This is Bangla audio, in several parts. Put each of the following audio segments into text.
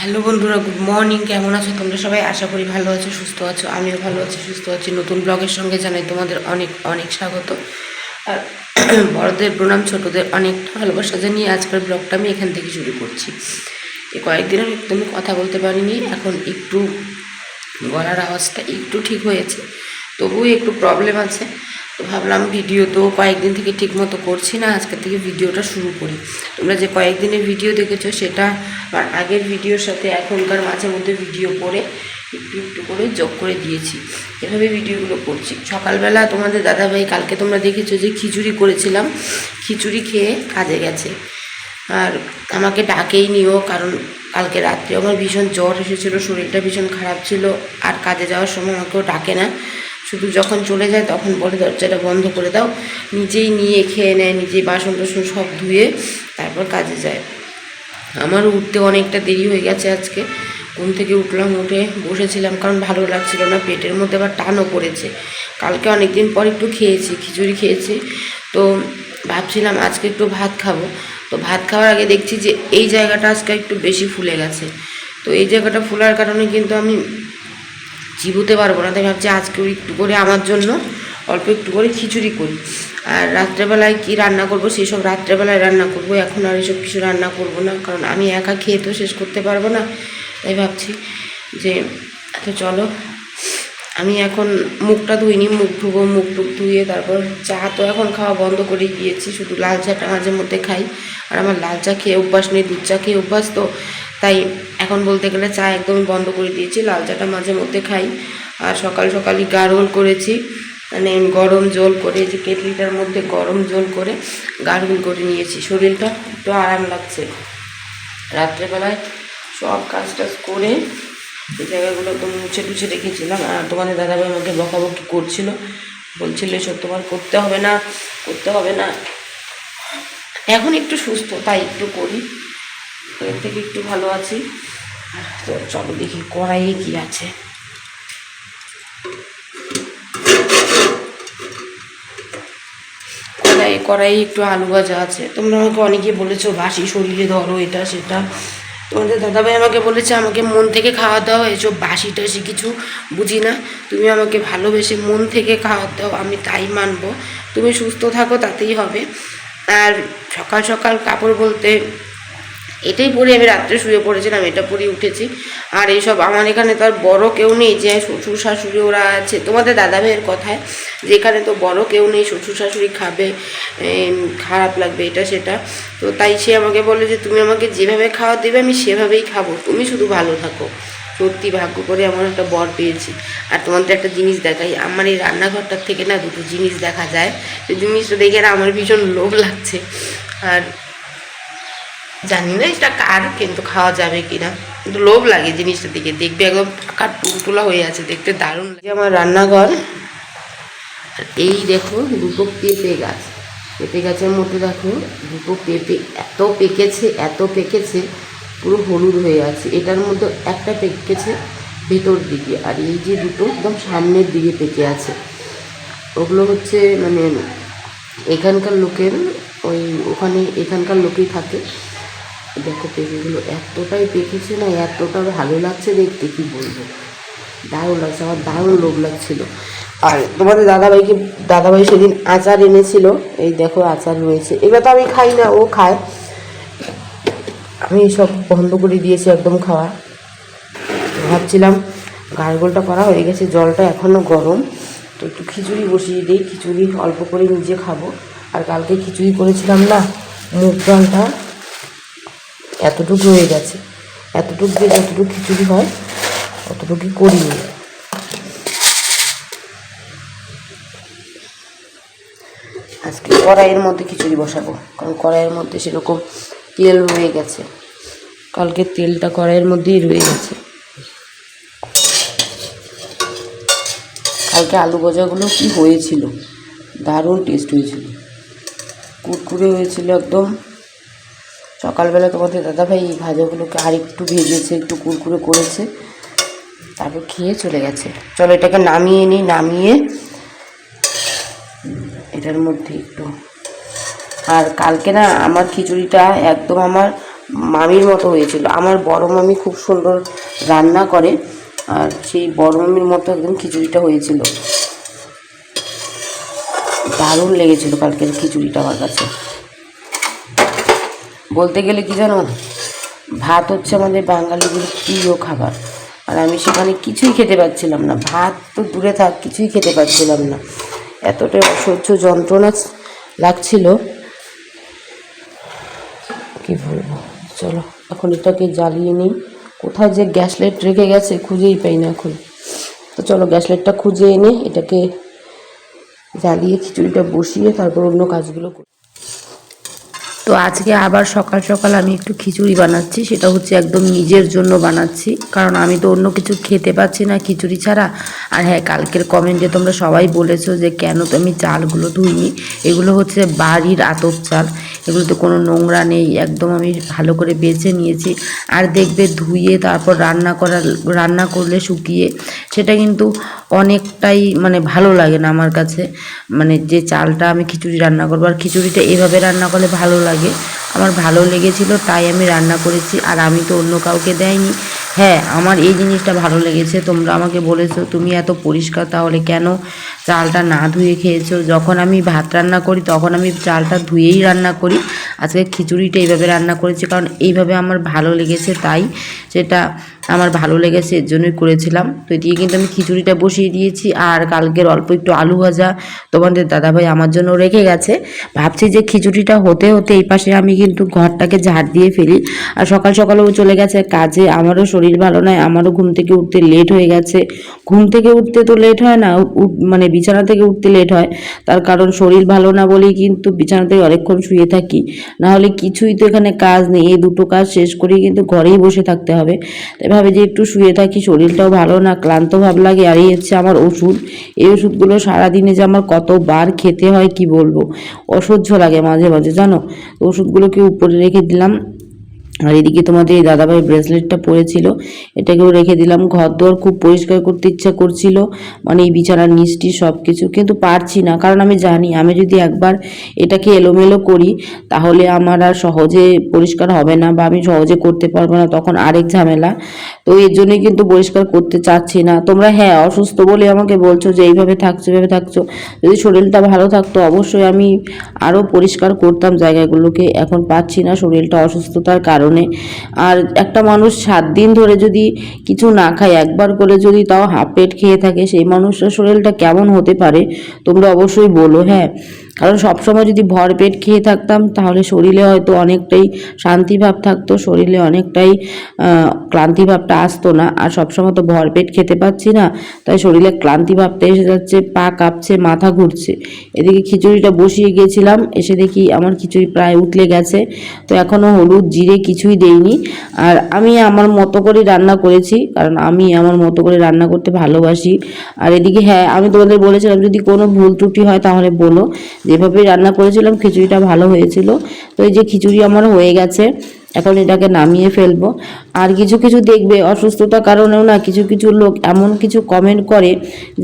হ্যালো বন্ধুরা গুড মর্নিং কেমন আছো? তোমরা সবাই আশা করি ভালো আছো, সুস্থ আছো, আমিও ভালো আছি, সুস্থ আছি। নতুন ব্লগের সঙ্গে জানাই তোমাদের অনেক অনেক স্বাগত। আর বড়দের প্রণাম, ছোটদের অনেক ভালোবাসা জানিয়ে আজকের ব্লগটা আমি এখান থেকে শুরু করছি। এই কয়েকদিন আমি একদমই কথা বলতে পারিনি, এখন একটু গলার আওয়াজটা একটু ঠিক হয়েছে, তবুও একটু প্রবলেম আছে। তো ভাবলাম ভিডিও তো কয়েকদিন থেকে ঠিক মতো করছি না, আজকে থেকে ভিডিওটা শুরু করি। তোমরা যে কয়েকদিনের ভিডিও দেখেছ সেটা আমার আগের ভিডিওর সাথে এখনকার মাঝে মধ্যে ভিডিও করে একটু একটু করে যোগ করে দিয়েছি। এভাবে ভিডিওগুলো করছি। সকালবেলা তোমাদের দাদাভাই, কালকে তোমরা দেখেছ যে খিচুড়ি করেছিলাম। খিচুড়ি খেয়ে কাজে গেছে। আর আমাকে ডাকেই নিও, কারণ কালকে রাত্রে আমার ভীষণ জ্বর এসেছিল, শরীরটা ভীষণ খারাপ ছিল। আর কাজে যাওয়ার সময় আমাকেও ডাকে না। শুধু যখন চলে যায় তখন বলে দরজাটা বন্ধ করে দাও। নিজেই নিয়ে খেয়ে নেয়, নিজেই বাসন টাসন সব ধুয়ে তারপর কাজে যায়। আমার উঠতে অনেকটা দেরি হয়ে গেছে আজকে। ঘুম থেকে উঠলাম, উঠে বসেছিলাম কারণ ভালো লাগছিল না, পেটের মধ্যে আবার টানও পড়েছে। কালকে অনেক দিন পর একটু খেয়েছি, খিচুড়ি খেয়েছি। তো ভাবছিলাম আজকে একটু ভাত খাব। তো ভাত খাওয়ার আগে দেখছি যে এই জায়গাটা আজকে একটু বেশি ফুলে গেছে। তো এই জায়গাটা ফুলার কারণে কিন্তু আমি চিবুতে পারব না, তাই ভাবছি আজকে একটু করে আমার জন্য অল্প একটু করে খিচুড়ি করি। আর রাত্রেবেলায় কি রান্না করব, সেসব রাত্রেবেলায় রান্না করব, এখন আর এসব কিছু রান্না করব না, কারণ আমি একা খেয়ে তো শেষ করতে পারব না, তাই ভাবছি যে তো চলো, আমি এখন মুখটা ধুইনি, মুখ ধুবো, মুখ টুক ধুয়ে তারপর চা তো এখন খাওয়া বন্ধ করে গিয়েছি, শুধু লাল চাটা মাঝে মধ্যে খাই, আর আমার লাল চা খেয়ে অভ্যাস নেই, দুধ চা খেয়ে অভ্যাস তো তাই এখন বলতে গেলে চা একদমই বন্ধ করে দিয়েছি, লাল চাটা মাঝে মধ্যে খাই। আর সকাল সকালই গার্গল করেছি মানে গরম জল করে যে কেটলিটার মধ্যে গরম জল করে গার্গল করে নিয়েছি। শরীরটা একটু আরাম লাগছে। রাত্রেবেলায় সব কাজ টাজ করে এই জায়গাগুলো একদম মুছে টুছে রেখেছিলাম। আর তোমাদের দাদাভাই আমাকে বকাবকি করছিল। বলছিল, এসব তোমার করতে হবে না, করতে হবে না। এখন একটু সুস্থ, তাই একটু করি। এর থেকে একটু ভালো আছি। তো চলো দেখি কড়াইয়ে কি আছে। কড়াই কড়াই একটু আলু ভাজা আছে। তোমরা আমাকে অনেকে বলেছ, বাসি শরীরে ধরো এটা, সেটা। তোমাদের দাদাভাই আমাকে বলেছে, আমাকে মন থেকে খাওয়া দাও, এসব বাসি টাসি কিছু বুঝি না। তুমি আমাকে ভালোবেসে মন থেকে খাওয়া দাও, আমি তাই মানবো। তুমি সুস্থ থাকো, তাতেই হবে। আর সকাল সকাল কাপড় বলতে এটাই পরে আমি রাত্রে শুয়ে পড়েছিলাম, এটা পরে উঠেছি। আর এইসব, আমার এখানে তো আর বড় কেউ নেই, যে শ্বশুর শাশুড়ি ওরা আছে। তোমাদের দাদা ভাইয়ের কথায়, যে এখানে তো বড় কেউ নেই, শ্বশুর শাশুড়ি খাবে খারাপ লাগবে, এটা, সেটা। তো তাই সে আমাকে বলে যে, তুমি আমাকে যেভাবে খাওয়া দেবে, আমি সেভাবেই খাব। তুমি শুধু ভালো থাকো। সত্যি ভাগ্য করে এমন একটা বর পেয়েছি। আর তোমাদের একটা জিনিস দেখাই, আমার এই রান্নাঘরটার থেকে না দুটো জিনিস দেখা যায়। সেই জিনিসটা দেখে না আমার ভীষণ লোভ লাগছে। আর জানি না এটা কার কিন্তু খাওয়া যাবে কিনা। কিন্তু লোভ লাগে জিনিসটা দিকে। দেখবে একদম ফাঁকা টুলটুলা হয়ে আছে, দেখতে দারুণ লাগে। আমার রান্নাঘর, আর এই দেখো দুটো পেঁপে গাছ। পেঁপে গাছের মধ্যে দেখো দুটো পেঁপে এত পেকেছে এত পেকেছে, পুরো হলুদ হয়ে আছে। এটার মধ্যে একটা পেকেছে ভেতর দিকে, আর এই যে দুটো একদম সামনের দিকে পেকে আছে। ওগুলো হচ্ছে মানে এখানকার লোকের ওই ওখানে এখানকার লোকেই থাকে। দেখো, পেঁপেগুলো এতটাই পেকেছে না, এতটা ভালো লাগছে দেখতে, কি বলব? দারুণ লাগছে, আমার দারুণ লোভ লাগছিল। আর তোমাদের দাদাভাইকে, দাদাভাই সেদিন আচার এনেছিল, এই দেখো আচার রয়েছে। এগুলো তো আমি খাই না, ও খায়। আমি সব বন্ধ করে দিয়েছি একদম খাওয়া। ভাবছিলাম গার্গলটা করা হয়ে গেছে, জলটা এখনও গরম। তো একটু খিচুড়ি বসিয়ে দিই, খিচুড়ি অল্প করে নিজে খাব। আর কালকে খিচুড়ি করেছিলাম না, মুগ ডালটা। এতটুকু রয়ে গেছে। এতটুকু দিয়ে যতটুকু খিচুড়ি হয় অতটুকুই করিনি আজকে কড়াইয়ের মধ্যে খিচুড়ি বসাবো, কারণ কড়াইয়ের মধ্যে সেরকম তেল রয়ে গেছে। কালকে তেলটা কড়াইয়ের মধ্যেই রয়ে গেছে। কালকে আলু ভাজাগুলো কি হয়েছিল? দারুণ টেস্ট হয়েছিল। কুরকুরে হয়েছিল একদম। সকালবেলা তোমাদের দাদাভাই এই ভাজাগুলোকে আর একটু ভেজেছে, একটু কুরকুরে করেছে। তারপর খেয়ে চলে গেছে। চলো এটাকে নামিয়ে নিই, নামিয়ে এটার মধ্যে একটু। আর কালকে না আমার খিচুড়িটা একদম আমার মামির মতো হয়েছিল। আমার বড় মামি খুব সুন্দর রান্না করে, আর সেই বড় মামির মতো একদম খিচুড়িটা হয়েছিল। দারুণ লেগেছিল কালকের খিচুড়িটা আমার কাছে। বলতে গেলে কি জানো? ভাত হচ্ছে আমাদের বাঙালিদের প্রিয় খাবার। আর আমি সেখানে কিছুই খেতে পাচ্ছিলাম না। ভাত তো দূরে থাক, কিছুই খেতে পাচ্ছিলাম না। এতটাই অসহ্য যন্ত্রণা লাগছিল। কি বলব? চলো, এখন এটাকে জ্বালিয়ে নিই। কোথায় যে গ্যাস লাইট রেখে গেছে খুঁজেই পাই না এখন। তো চলো, গ্যাস লাইটটা খুঁজে এনে এটাকে জ্বালিয়ে খিচুড়িটা বসিয়ে তারপর অন্য কাজগুলো করি। তো আজকে আবার সকাল সকাল আমি একটু খিচুড়ি বানাচ্ছি, সেটা হচ্ছে একদম নিজের জন্য বানাচ্ছি। কারণ আমি তো অন্য কিছু খেতে পাচ্ছি না খিচুড়ি ছাড়া। আর হ্যাঁ কালকের কমেন্টে তোমরা সবাই বলেছ যে কেন তো আমি চালগুলো ধুইনি, এগুলো হচ্ছে বাড়ির আতপ চাল। এগুলোতে কোনো নোংরা নেই, একদম আমি ভালো করে বেছে নিয়েছি। আর দেখবে ধুয়ে তারপর রান্না করা রান্না করলে শুকিয়ে, সেটা কিন্তু অনেকটাই মানে ভালো লাগে না আমার কাছে। মানে যে চালটা আমি খিচুড়ি রান্না করব, আর খিচুড়িটা এভাবে রান্না করলে ভালো লাগে। আমার ভালো লেগেছিল, তাই আমি রান্না করেছি, আর আমি তো অন্য কাউকে দেয়নি। হ্যাঁ আমার এই জিনিসটা ভালো লেগেছে, তোমরা আমাকে বলেছ, তুমি এত পরিষ্কার, তাহলে কেন চালটা না ধুয়ে খেয়েছো? যখন আমি ভাত রান্না করি, তখন আমি চালটা ধুয়েই রান্না করি। আজকে খিচুড়িটা এইভাবে রান্না করেছি, কারণ এইভাবে আমার ভালো লেগেছে, তাই সেটা আমার ভালো লেগেছে, এর জন্যই করেছিলাম। তো এদিকে কিন্তু আমি খিচুড়িটা বসিয়ে দিয়েছি, আর কালকের অল্প একটু আলু ভাজা তোমাদের দাদাভাই আমার জন্য রেখে গেছে। ভাবছি যে খিচুড়িটা হতে হতে এই পাশে আমি কিন্তু ঘরটাকে ঝাড় দিয়ে ফেলি। আর সকাল সকালেও চলে গেছে কাজে। আমারও শরীর ভালো নয় আমারও ঘুম থেকে উঠতে লেট হয়ে গেছে। ঘুম থেকে উঠতে তো লেট হয় না মানে বিছানা থেকে উঠতে লেট হয়। তার কারণ শরীর ভালো না বলেই কিন্তু বিছানা থেকে অনেকক্ষণ শুয়ে থাকি। না হলে কিছুই তো এখানে কাজ নেই, এই দুটো কাজ শেষ করেই কিন্তু ঘরেই বসে থাকতে হবে। তাই ভাবে যে একটু শুয়ে থাকি, শরীরটাও ভালো না, ক্লান্ত ভাব লাগে। আর এই হচ্ছে আমার ওষুধ। এই ওষুধগুলো সারাদিনে যে আমার কতবার খেতে হয় কি বলব? অসহ্য লাগে মাঝে মাঝে, জানো? ওষুধগুলোকে উপরে রেখে দিলাম আর এদিকে তোমাদের এই দাদাভাই ব্রেসলেটটা পরেছিল। এটাকেও রেখে দিলাম। ঘর দোর খুব পরিষ্কার করতে ইচ্ছা করছিল। মানে এই বিছানার নিচটি সব কিছু কিন্তু পারছি না। কারণ আমি জানি, আমি যদি একবার এটাকে এলোমেলো করি, তাহলে আমার আর সহজে পরিষ্কার হবে না বা আমি সহজে করতে পারব না। তখন আরেক ঝামেলা। তো এর জন্যই কিন্তু পরিষ্কার করতে চাচ্ছি না। তোমরা হ্যাঁ অসুস্থ বলে আমাকে বলছো যে এইভাবে থাকছো এইভাবে থাকছো। যদি শরীরটা ভালো থাকতো, অবশ্যই আমি আরও পরিষ্কার করতাম জায়গাগুলোকে। এখন পাচ্ছি না শরীরটা অসুস্থতার কারণে। আর একটা মানুষ সাত দিন ধরে যদি কিছু না খায়, একবার করে যদি তাও হাফ পেট খেয়ে থাকে, সেই মানুষটার শরীরটা কেমন হতে পারে, তোমরা অবশ্যই বলো হ্যাঁ। কারণ সবসময় যদি ভর পেট খেয়ে থাকতাম, তাহলে শরীরে হয়তো অনেকটাই শান্তিভাব থাকতো, শরীরে অনেকটাই ক্লান্তিভাবটা আসতো না। আর সবসময় তো ভর পেট খেতে পাচ্ছি না, তাই শরীরে ক্লান্তিভাবটা এসে যাচ্ছে, পা কাঁপছে, মাথা ঘুরছে। এদিকে খিচুড়িটা বসিয়ে গিয়েছিলাম এসে দেখি আমার খিচুড়ি প্রায় উতলে গেছে। তো এখনও হলুদ জিরে কিছুই দেইনি। আর আমি আমার মতো করে রান্না করেছি, কারণ আমি আমার মতো করে রান্না করতে ভালোবাসি। আর এদিকে হ্যাঁ আমি তোমাদের বলেছিলাম, যদি কোনো ভুল ত্রুটি হয় তাহলে বলো। যেভাবে রান্না করেছিলাম, খিচুড়িটা ভালো হয়েছিল। তো এই যে খিচুড়ি আমার হয়ে গেছে, এখন এটাকে নামিয়ে ফেলব। আর কিছু কিছু দেখবে, অসুস্থতার কারণেও না কিছু কিছু লোক এমন কিছু কমেন্ট করে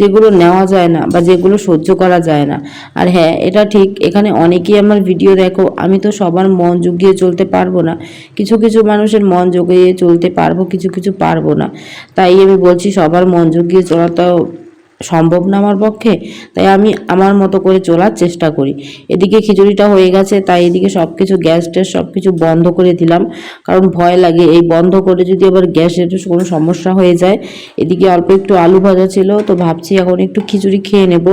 যেগুলো নেওয়া যায় না বা যেগুলো সহ্য করা যায় না। আর হ্যাঁ এটা ঠিক, এখানে অনেকেই আমার ভিডিও দেখো, আমি তো সবার মন জুগিয়ে চলতে পারব না। কিছু কিছু মানুষের মন জুগিয়ে চলতে পারব, কিছু কিছু পারব না। তাই আমি বলছি সবার মন জুগিয়ে চলাটাও সম্ভব না আমার পক্ষে, তাই আমি আমার মতো করে চলার চেষ্টা করি। এদিকে খিচুড়িটা হয়ে গেছে, তাই এদিকে সব কিছু গ্যাস ট্যাস সব কিছু বন্ধ করে দিলাম। কারণ ভয় লাগে, এই বন্ধ করে যদি আবার গ্যাসের কোনো সমস্যা হয়ে যায়, এদিকে অল্প একটু আলু ভাজা ছিল, তো ভাবছি এখন একটু খিচুড়ি খেয়ে নেব।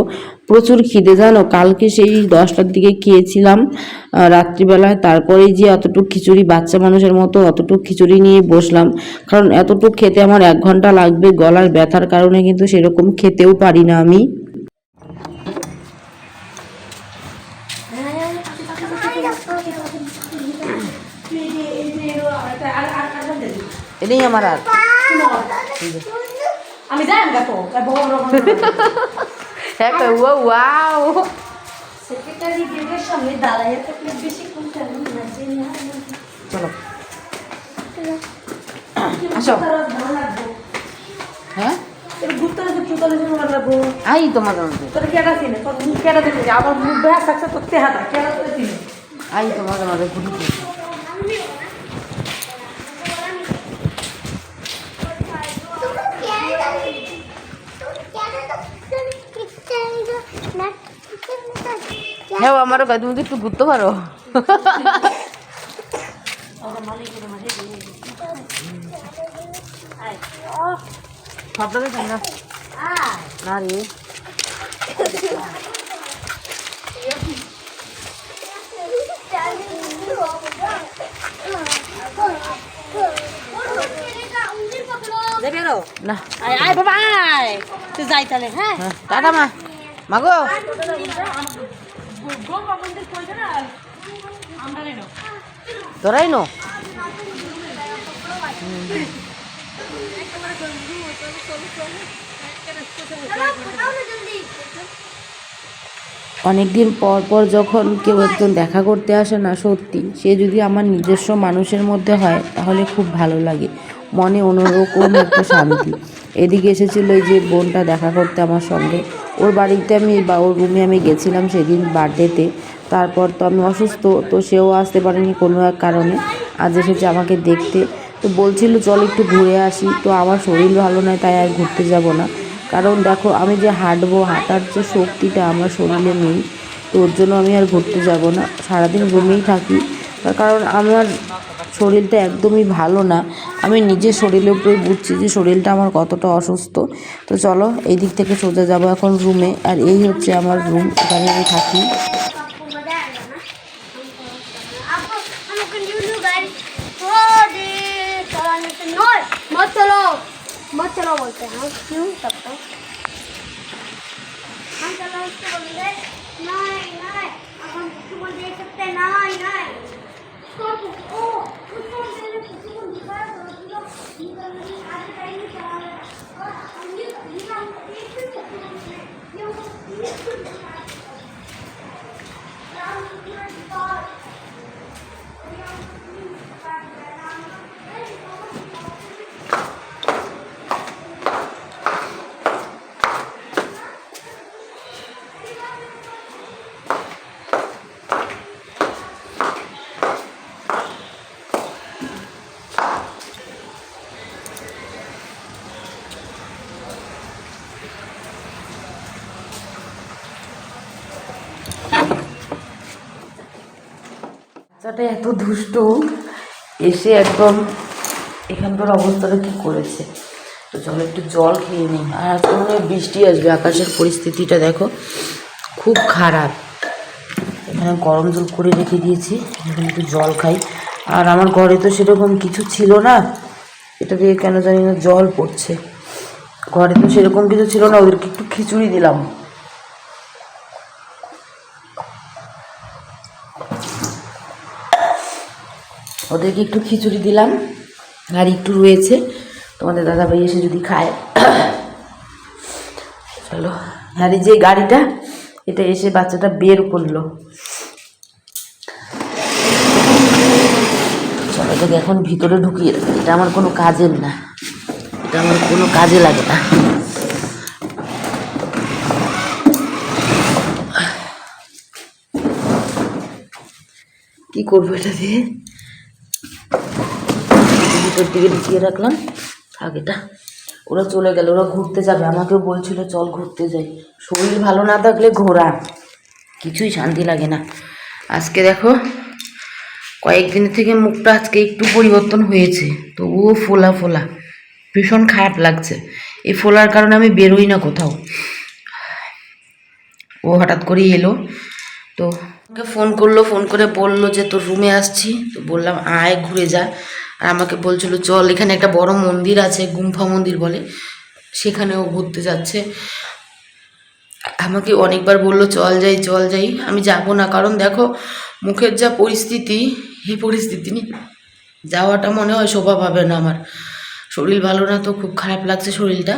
প্রচুর খিদে জানো? কালকে সেই দশটার দিকে খেয়েছিলাম রাত্রিবেলায়। তারপরে যে অতটুকু খিচুড়ি বাচ্চা মানুষের মতো অতটুকু খিচুড়ি নিয়ে বসলাম। কারণ এতটুকু খেতে আমার এক ঘণ্টা লাগবে গলার ব্যথার কারণে কিন্তু সেরকম খেতেও পারি না আমি। এটাই আমার আর। আমি যাই না তো বড় হ্যাঁ ওয়াও সেক্রেটারি গেটের সামনে দাঁড়াইয়া থাকলে বেশি কোনটা লাগছে না চলো। আসো। হ্যাঁ? আই তোমাদের মধ্যে তোর কেটা চিনে তোর মুখ কেটা দিতে আমার মুখ বেয়া থাকছে তোর তেহাটা কেটা তোর চিনে আই তোমাদের মধ্যে ঘুরিতে হ্যাঁ আমারও তুমি তো একটু ঘুরতে পারো। সবটাতে ঠান্ডা না রে। না। আয় আয় বাবা আয়। তুই যাই তাহলে হ্যাঁ? হ্যাঁ, টাটা মা। মাগো। তোরাই নো। অনেকদিন পর পর যখন কেউ একজন দেখা করতে আসে না, সত্যি, সে যদি আমার নিজস্ব মানুষের মধ্যে হয়, তাহলে খুব ভালো লাগে। মনে অন্যরকম একটা শান্তি। এদিকে এসেছিল যে বোনটা দেখা করতে আমার সঙ্গে। ওর বাড়িতে আমি বা ওর রুমে আমি গেছিলাম সেদিন বার্থডেতে তারপর তো আমি অসুস্থ, তো সেও আসতে পারেনি কোনো এক কারণে। আজ এসেছে আমাকে দেখতে। তো বলছিল, চল একটু ঘুরে আসি। তো আমার শরীর ভালো নয়, তাই আর ঘুরতে যাব না। কারণ দেখো, আমি যে হাঁটবো, হাঁটার যে শক্তিটা আমার শরীরে নেই, তো ওর জন্য আমি আর ঘুরতে যাব না। সারাদিন রুমেই থাকি। কারণ আমার শরীরটা একদমই ভালো না আমি নিজের শরীরের উপরে বুঝছি যে শরীরটা আমার কতটা অসুস্থ তো চলো এই দিক থেকে সোজা যাব এখন রুমে আর এই হচ্ছে আমার রুম এখানে আমি থাকি मत चलो मत चलो बोलते हैं क्यों तब तक हम चलो उसको बोलेंगे नहीं नहीं अब हम किसी को दे सकते हैं नहीं नहीं 高速哦，我刚才那十几个女生都知道，女生你拿去带回家了。好了，你你让，你去去弄去，要不你去弄去。然后我这边儿一包，我要你带回家。哎。বাচ্চাটা এত দুষ্ট, এসে একদম এখানকার অবস্থাটা কি করেছে? তো চলো একটু জল খেয়ে নিই। আর আজকে মনে হয় বৃষ্টি আসবে, আকাশের পরিস্থিতিটা দেখো খুব খারাপ। এখানে গরম জল করে রেখে দিয়েছি, এখন একটু জল খাই। আর আমার ঘরে তো সেরকম কিছু ছিল না এটা দিয়ে কেন জানি না জল পড়ছে। ঘরে তো সেরকম কিছু ছিল না, ওদেরকে একটু খিচুড়ি দিলাম। ওদেরকে একটু খিচুড়ি দিলাম, আর একটু রয়েছে। তোমাদের দাদাভাই এসে যদি খায়। চলো। আর যে গাড়িটা, এটা এসে বাচ্চাটা বের করল। চলো তোকে এখন ভিতরে ঢুকিয়ে। এটা আমার কোনো কাজের না। এটা আমার কোনো কাজে লাগে না। কি করব এটা দিয়ে? ভিতর দিকে ঢুকিয়ে রাখলাম। থাক এটা। ওরা চলে গেল, ওরা ঘুরতে যাবে। আমাকেও বলছিল, চল ঘুরতে যাই। শরীর ভালো না থাকলে ঘোরা। কিছুই শান্তি লাগে না। আজকে দেখো, কয়েকদিন থেকে মুখটা আজকে একটু পরিবর্তন হয়েছে। তবুও ফোলা ফোলা। ভীষণ খারাপ লাগছে। এই ফোলার কারণে আমি বেরোই না কোথাও। ও হঠাৎ করেই এলো। তো ফোন করল, ফোন করে বলল যে তোর রুমে আসছি। তো বললাম, আয়, ঘুরে যা। আর আমাকে বলছিল, চল, এখানে একটা বড় মন্দির আছে, গুম্ফা মন্দির বলে। সেখানেও ঘুরতে যাচ্ছে। আমাকে অনেকবার বলল, চল যাই চল যাই। আমি যাব না, কারণ দেখো, মুখের যা পরিস্থিতি, এই পরিস্থিতি যাওয়াটা মনে হয় শোভা পাবে না আমার। শরীর ভালো না তো, খুব খারাপ লাগছে শরীরটা।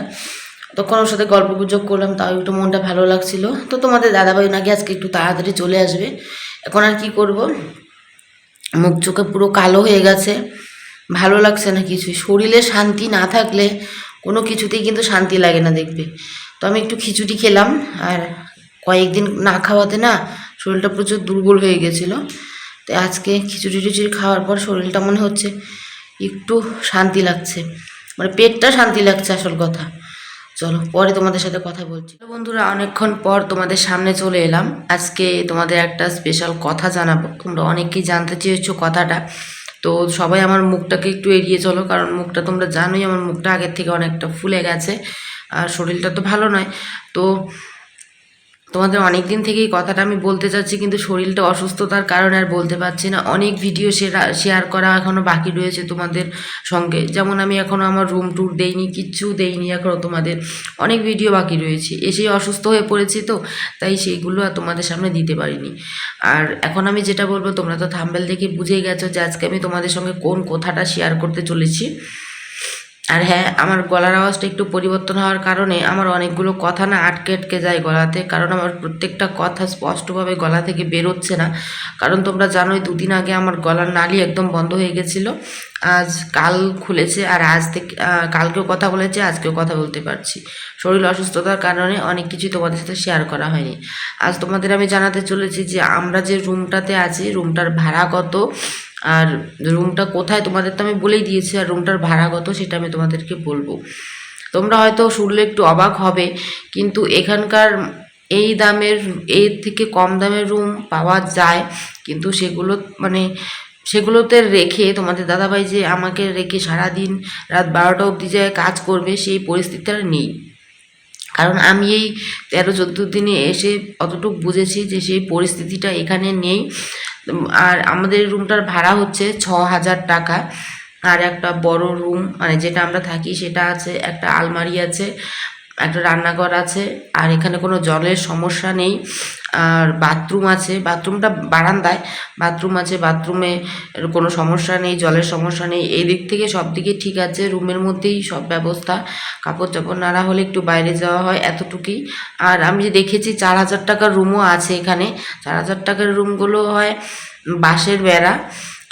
তখন ওর সাথে গল্প গুজব করলাম তাও একটু মনটা ভালো লাগছিল। তো তোমাদের দাদাভাই নাকি আজকে একটু তাড়াতাড়ি চলে আসবে। এখন আর কি করব? মুখ চোখে পুরো কালো হয়ে গেছে। ভালো লাগছে না কিছুই শরীরে শান্তি না থাকলে কোনো কিছুতেই কিন্তু শান্তি লাগে না দেখবে তো আমি একটু খিচুড়ি খেলাম, আর কয়েকদিন না খাওয়াতে না শরীরটা প্রচুর দুর্বল হয়ে গেছিল। তো আজকে খিচুড়ি টিচুড়ি খাওয়ার পর শরীরটা মনে হচ্ছে একটু শান্তি লাগছে। মানে পেটটা শান্তি লাগছে আসল কথা। চলো, পরে তোমাদের সাথে কথা বলছি। বন্ধুরা, অনেকক্ষণ পর তোমাদের সামনে চলে এলাম। আজকে তোমাদের একটা স্পেশাল কথা জানাব। তোমরা অনেকেই জানতে চেয়েছো কথাটা। তো সবাই আমার মুখটাকে একটু এড়িয়ে চলো, কারণ মুখটা তোমরা জানোই আমার মুখটা আগের থেকে অনেকটা ফুলে গেছে আর শরীরটা তো ভালো নয়। তো তোমাদের অনেক দিন থেকেই কথাটা আমি বলতে চাচ্ছি, কিন্তু শরীরটা অসুস্থতার কারণে আর বলতে পারছি না। অনেক ভিডিও শেয়ার করা এখনও বাকি রয়েছে তোমাদের সঙ্গে। যেমন আমি এখনও আমার রুম ট্যুর দেইনি, কিচ্ছু দেইনি এখনও তোমাদের। অনেক ভিডিও বাকি রয়েছে। এসেই অসুস্থ হয়ে পড়েছি তো, তাই সেইগুলো আর তোমাদের সামনে দিতে পারিনি। আর এখন আমি যেটা বলব, তোমরা তো থাম্বেল দেখে বুঝেই গেছো যে আজকে আমি তোমাদের সঙ্গে কোন কথাটা শেয়ার করতে চলেছি। আর হ্যাঁ আমার গলার আওয়াজটা একটু পরিবর্তন হওয়ার কারণে আমার অনেকগুলো কথা না আটকে আটকে যায় গলাতে, কারণ আমার প্রত্যেকটা কথা স্পষ্টভাবে গলা থেকে বেরোচ্ছে না। কারণ তোমরা জানোই দুদিন আগে আমার গলার নালি একদম বন্ধ হয়ে গেছিল। আজ কাল খুলেছে আর আজ থেকে কালকেও কথা বলেছে, আজকেও কথা বলতে পারছি। শরীর অসুস্থতার কারণে অনেক কিছুই তোমাদের সাথে শেয়ার করা হয়নি। আজ তোমাদের আমি জানাতে চলেছি যে আমরা যে রুমটাতে আছি রুমটার ভাড়া কত? আর রুমটা কোথায় তোমাদের তো আমি বলেই দিয়েছি, আর রুমটার ভাড়া কত সেটা আমি তোমাদেরকে বলব। তোমরা হয়তো শুনলে একটু অবাক হবে, কিন্তু এখানকার এই দামের, এর থেকে কম দামের রুম পাওয়া যায়, কিন্তু সেগুলো মানে সেগুলোতে রেখে তোমাদের দাদাভাই যে আমাকে রেখে সারাদিন রাত বারোটা অবধি যায় কাজ করবে, সেই পরিস্থিতিটা নেই। কারণ আমি এই তেরো, চোদ্দ দিনে এসে অতটুকু বুঝেছি যে সেই পরিস্থিতিটা এখানে নেই। আর আমাদের রুমটার ভাড়া হচ্ছে ছ হাজার টাকা। আর একটা বড় রুম মানে যেটা আমরা থাকি সেটা আছে, একটা আলমারি আছে। একটা রান্নাঘর আছে, আর এখানে কোনো জলের সমস্যা নেই। আর বাথরুম আছে, বাথরুমটা বারান্দায়, বাথরুম আছে, বাথরুমে কোনো সমস্যা নেই, জলের সমস্যা নেই। এই দিক থেকে সব দিকে ঠিক আছে, রুমের মধ্যেই সব ব্যবস্থা। কাপড় চাপড় নাড়া হলে একটু বাইরে যাওয়া হয় এতটুকুই। আর আমি যে দেখেছি চার হাজার টাকার রুমও আছে এখানে। চার হাজার টাকার রুমগুলো হয় বাঁশের বেড়া।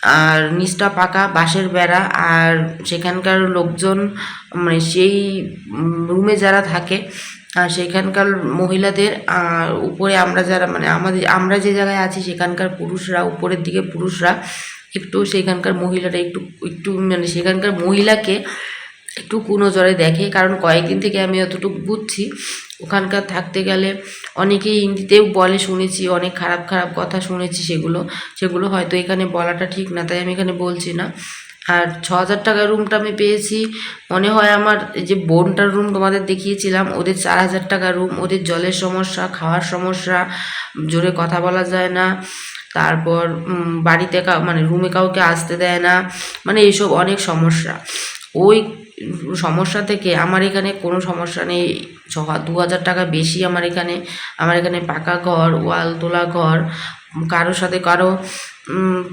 আর নিচটা পাকা, বাঁশের বেড়া, আর সেখানকার লোকজন মানে সেই রুমে যারা থাকে আর সেখানকার মহিলাদের উপরে আমরা যারা মানে আমাদের, আমরা যে জায়গায় আছি, সেখানকার পুরুষরা, উপরের দিকে পুরুষরা, একটু সেখানকার মহিলারা একটু একটু মানে সেখানকার মহিলাকে একটু কুনজরে দেখে, কারণ কয়েকদিন থেকে আমি অতটুকু বুঝছি। ওখানকার থাকতে গেলে অনেকেই হিন্দিতেও বলে শুনেছি, অনেক খারাপ খারাপ কথা শুনেছি সেগুলো। সেগুলো হয়তো এখানে বলাটা ঠিক না, তাই আমি এখানে বলছি না। আর ছ হাজার টাকার রুমটা আমি পেয়েছি। মনে হয় আমার যে বোনটার রুম তোমাদের দেখিয়েছিলাম, ওদের চার হাজার টাকা রুম, ওদের জলের সমস্যা, খাওয়ার সমস্যা, জোরে কথা বলা যায় না। তারপর বাড়িতে মানে রুমে কাউকে আসতে দেয় না। মানে এইসব অনেক সমস্যা। ওই সমস্যা থেকে আমার এখানে কোনো সমস্যা নেই। ছ, দু হাজার টাকা বেশি আমার এখানে। আমার এখানে পাকা ঘর, ওয়াল তোলা ঘর, কারোর সাথে কারও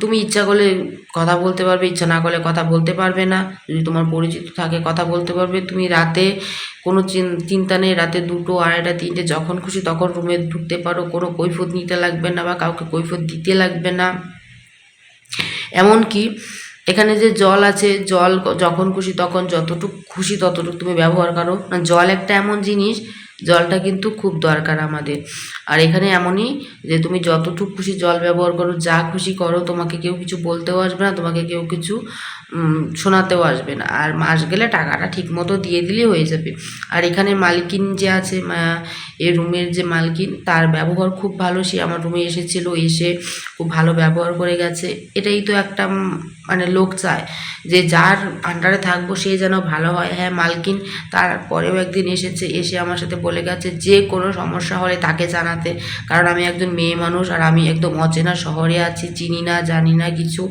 তুমি ইচ্ছা করলে কথা বলতে পারবে, ইচ্ছা না করলে কথা বলতে পারবে না। যদি তোমার পরিচিত থাকে কথা বলতে পারবে। তুমি রাতে কোনো চিন- চিন্তা নেই। রাতে দুটো, আড়াইটা, তিনটে, যখন খুশি তখন রুমে ঢুকতে পারো। কোনো কৈফত নিতে লাগবে না বা কাউকে কৈফত দিতে লাগবে না। এমনকি এখানে যে জল আছে, জল যখন খুশি তখন যতটুক খুশি ততটুকু তুমি ব্যবহার করো। না জল একটা এমন জিনিস, জলটা কিন্তু খুব দরকার আমাদের। আর এখানে এমনই যে তুমি যতটুকু খুশি জল ব্যবহার করো, যা খুশি করো, তোমাকে কেউ কিছু বলতেও আসবে না, তোমাকে কেউ কিছু শোনাতেও আসবে না। আর মাস গেলে টাকাটা ঠিক মতো দিয়ে দিলেই হয়ে যাবে। আর এখানে মালকিন যে আছে এই রুমের যে মালকিন, তার ব্যবহার খুব ভালো। সে আমার রুমে এসেছিল, এসে খুব ভালো ব্যবহার করে গেছে। এটাই তো একটা মানে লোক চায় যে যার আন্ডারে থাকব সে যেন ভালো হয়। হ্যাঁ মালকিন তারপরেও একদিন এসেছে, এসে আমার সাথে বলে গেছে, যে কোনো সমস্যা হলে তাকে জানাতে। কারণ আমি একজন মেয়ে মানুষ আর আমি একদম অচেনা শহরে আছি, চিনি না, জানি না কিছু।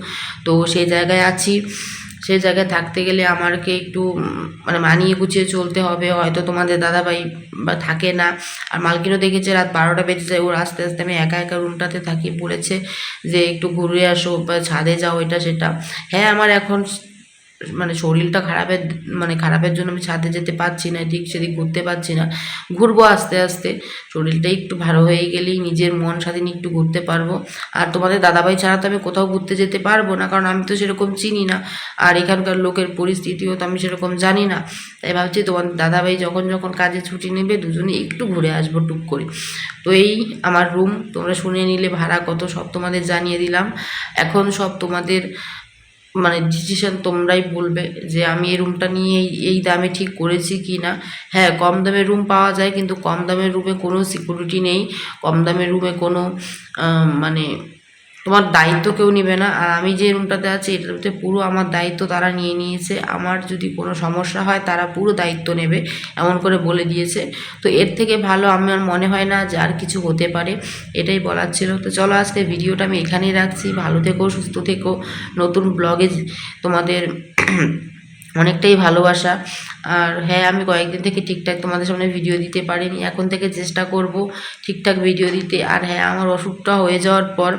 তো সেই জায়গায় আছি। সেই জায়গায় থাকতে গেলে আমাকে একটু মানে মানিয়ে গুছিয়ে চলতে হবে। হয়তো তোমাদের দাদাভাই বা থাকে না। আর মালকিনও দেখেছে রাত বারোটা বেজে যায়। ওর আস্তে আস্তে আমি একা একা রুমটাতে থাকি। বলেছে যে একটু ঘুরে আসো বা ছাদে যাও, এটা সেটা। হ্যাঁ আমার এখন মানে শরীরটা খারাপের মানে খারাপের জন্য আমি ছাদে যেতে পারছি না ঠিক সেদিক ঘুরতে পারছি না। ঘুরবো আস্তে আস্তে। শরীরটা একটু ভালো হয়ে গেলেই নিজের মন স্বাধীন একটু ঘুরতে পারব। আর তোমাদের দাদাভাই ছাড়া তো আমি কোথাও ঘুরতে যেতে পারব না, কারণ আমি তো সেরকম চিনি না। আর এখানকার লোকের পরিস্থিতিও তো আমি সেরকম জানি না। তাই ভাবছি তোমার দাদাভাই যখন যখন কাজে ছুটি নেবে, দুজনে একটু ঘুরে আসব টুক করে। তো এই আমার রুম তোমরা শুনে নিলে ভাড়া কত, সব তোমাদের জানিয়ে দিলাম। এখন সব তোমাদের মানে ডিসিশন তোমরাই বলবে যে আমি এই রুমটা নিয়ে এই দামে ঠিক করেছি কি না হ্যাঁ কম দামের রুম পাওয়া যায়, কিন্তু কম দামের রুমে কোনো সিকিউরিটি নেই। কম দামের রুমে কোনো মানে তোমার দায়িত্ব কেউ নেবে না। আর আমি যে রুমটাতে আছি এটাতে পুরো আমার দায়িত্ব তারা নিয়ে নিয়েছে। আমার যদি কোনো সমস্যা হয়, তারা পুরো দায়িত্ব নেবে, এমন করে বলে দিয়েছে। তো এর থেকে ভালো আমার মনে হয় না যে আর কিছু হতে পারে, এটাই বলার ছিল। তো চলো আজকে ভিডিওটা আমি এখানেই রাখছি। ভালো থেকো, সুস্থ থেকো। নতুন ব্লগে তোমাদের অনেকটাই ভালোবাসা। আর হ্যাঁ আমি কয়েকদিন থেকে ঠিকঠাক তোমাদের সামনে ভিডিও দিতে পারিনি। এখন থেকে চেষ্টা করব ঠিকঠাক ভিডিও দিতে। আর হ্যাঁ আমার অসুখটা হয়ে যাওয়ার পর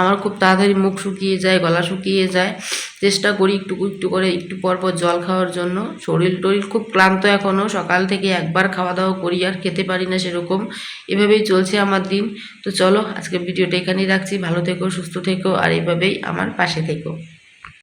আমার খুব তাড়াতাড়ি মুখ শুকিয়ে যায়, গলা শুকিয়ে যায়। চেষ্টা করি একটু একটু করে একটু পরপর পর জল খাওয়ার জন্য। শরীর টরীর খুব ক্লান্ত এখনও সকাল থেকে একবার খাওয়া দাওয়া করি, আর খেতে পারি না সেরকম। এভাবেই চলছে আমার দিন। তো চলো আজকে ভিডিওটা এখানেই রাখছি। ভালো থেকো, সুস্থ থেকো, আর এভাবেই আমার পাশে থেকো।